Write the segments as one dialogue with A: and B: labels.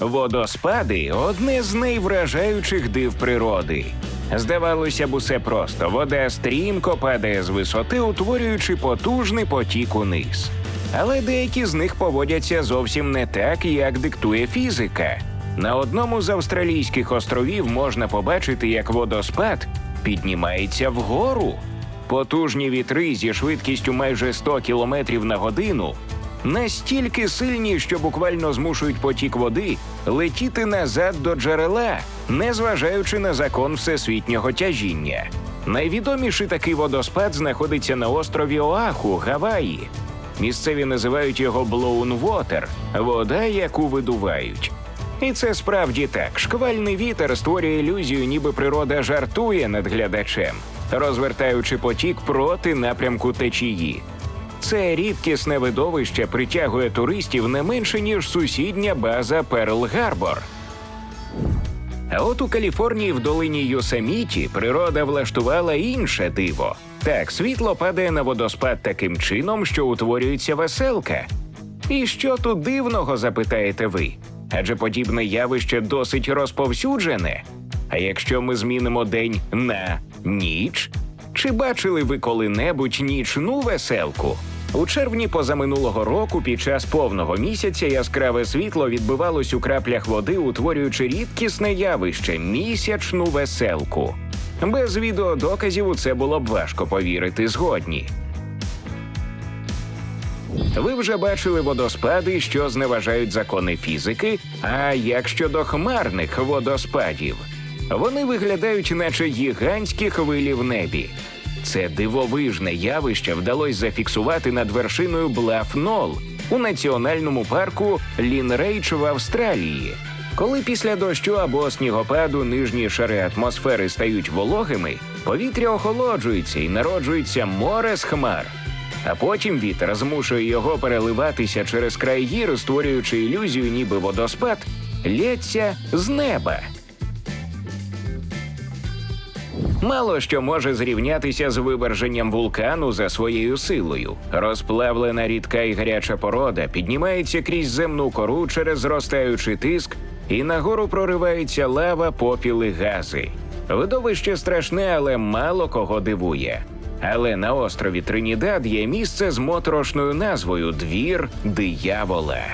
A: Водоспади одне з найвражаючих див природи. Здавалося б, усе просто. Вода стрімко падає з висоти, утворюючи потужний потік униз. Але деякі з них поводяться зовсім не так, як диктує фізика. На одному з австралійських островів можна побачити, як водоспад піднімається вгору. Потужні вітри зі швидкістю майже 100 км на годину настільки сильні, що буквально змушують потік води летіти назад до джерела, незважаючи на закон всесвітнього тяжіння. Найвідоміший такий водоспад знаходиться на острові Оаху, Гаваї. Місцеві називають його Water – вода, яку видувають. І це справді так. Шквальний вітер створює ілюзію, ніби природа жартує над глядачем, розвертаючи потік проти напрямку течії. Це рідкісне видовище притягує туристів не менше ніж сусідня база Перл Гарбор. А от у Каліфорнії в долині Йосеміті природа влаштувала інше диво. Так, світло падає на водоспад таким чином, що утворюється веселка. І що тут дивного, запитаєте ви? Адже подібне явище досить розповсюджене. А якщо ми змінимо день на ніч, чи бачили ви коли-небудь нічну веселку? У червні позаминулого року під час повного місяця яскраве світло відбивалось у краплях води, утворюючи рідкісне явище місячну веселку. Без відеодоказів у це було б важко повірити згодні. Ви вже бачили водоспади, що зневажають закони фізики. А як щодо хмарних водоспадів, вони виглядають, наче гігантські хвилі в небі. Це дивовижне явище вдалося зафіксувати над вершиною Блафнол у національному парку Лінрейч в Австралії. Коли після дощу або снігопаду нижні шари атмосфери стають вологими, повітря охолоджується і народжується море з хмар. А потім вітер змушує його переливатися через край гір, створюючи ілюзію, ніби водоспад лється з неба. Мало що може зрівнятися з виверженням вулкану за своєю силою. Розплавлена рідка і гаряча порода піднімається крізь земну кору через зростаючий тиск, і нагору проривається лава, попіл і гази. Видовище страшне, але мало кого дивує. Але на острові Тринідад є місце з моторошною назвою Двір диявола.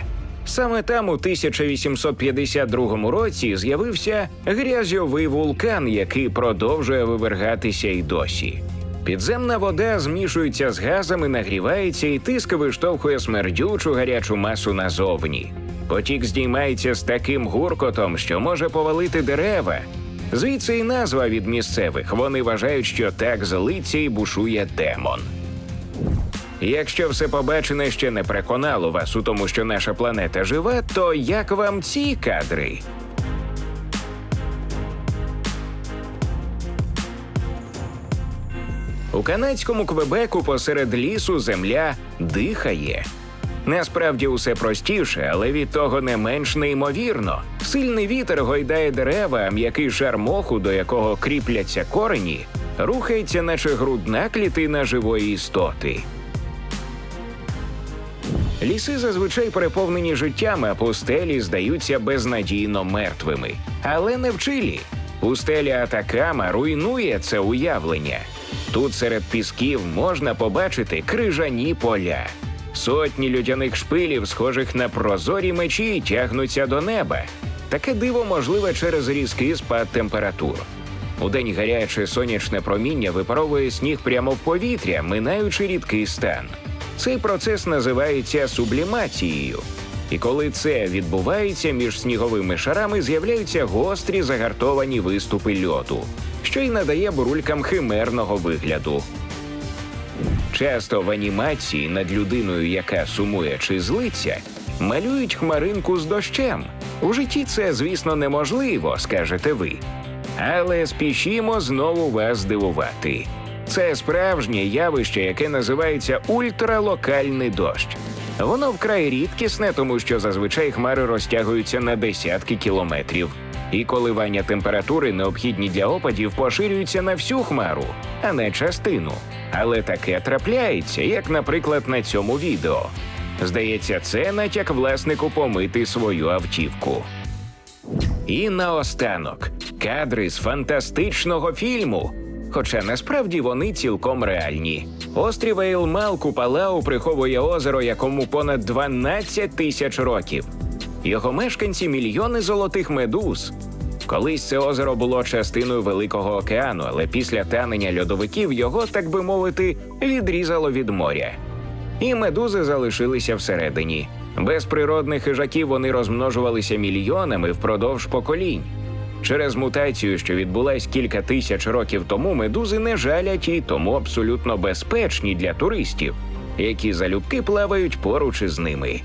A: Саме там у 1852 році з'явився грязьовий вулкан, який продовжує вивергатися й досі. Підземна вода змішується з газами, нагрівається, і тиск виштовхує смердючу гарячу масу назовні. Потік здіймається з таким гуркотом, що може повалити дерева. Звідси і назва від місцевих. Вони вважають, що так злиться і бушує демон. Якщо все побачене ще не переконало вас у тому, що наша планета жива, то як вам ці кадри? У канадському Квебеку посеред лісу земля дихає. Насправді усе простіше, але від того не менш неймовірно. Сильний вітер гойдає дерева, а м'який шар моху, до якого кріпляться корені, рухається, наче грудна клітина живої істоти. Ліси зазвичай переповнені життям, а пустелі здаються безнадійно мертвими. Але не в Чилі. Пустеля Атакама руйнує це уявлення. Тут серед пісків можна побачити крижані поля. Сотні людяних шпилів, схожих на прозорі мечі, тягнуться до неба. Таке диво можливе через різкий спад температур. Удень гаряче сонячне проміння випаровує сніг прямо в повітря, минаючи рідкий стан. Цей процес називається сублімацією. І коли це відбувається, між сніговими шарами з'являються гострі загартовані виступи льоду, що й надає бурулькам химерного вигляду. Часто в анімації над людиною, яка сумує чи злиться, малюють хмаринку з дощем. У житті це, звісно, неможливо, скажете ви. Але спішімо знову вас здивувати. Це справжнє явище, яке називається ультралокальний дощ. Воно вкрай рідкісне, тому що зазвичай хмари розтягуються на десятки кілометрів. І коливання температури, необхідні для опадів, поширюються на всю хмару, а не частину. Але таке трапляється, як, наприклад, на цьому відео. Здається, це натяк власнику помити свою автівку. І наостанок кадри з фантастичного фільму. Хоча насправді вони цілком реальні. Острів Ейлмал Купалау приховує озеро, якому понад 12 тисяч років. Його мешканці мільйони золотих медуз. Колись це озеро було частиною Великого океану, але після танення льодовиків його, так би мовити, відрізало від моря. І медузи залишилися всередині. Без природних хижаків вони розмножувалися мільйонами впродовж поколінь. Через мутацію, що відбулась кілька тисяч років тому, медузи не жалять і тому абсолютно безпечні для туристів, які залюбки плавають поруч із ними.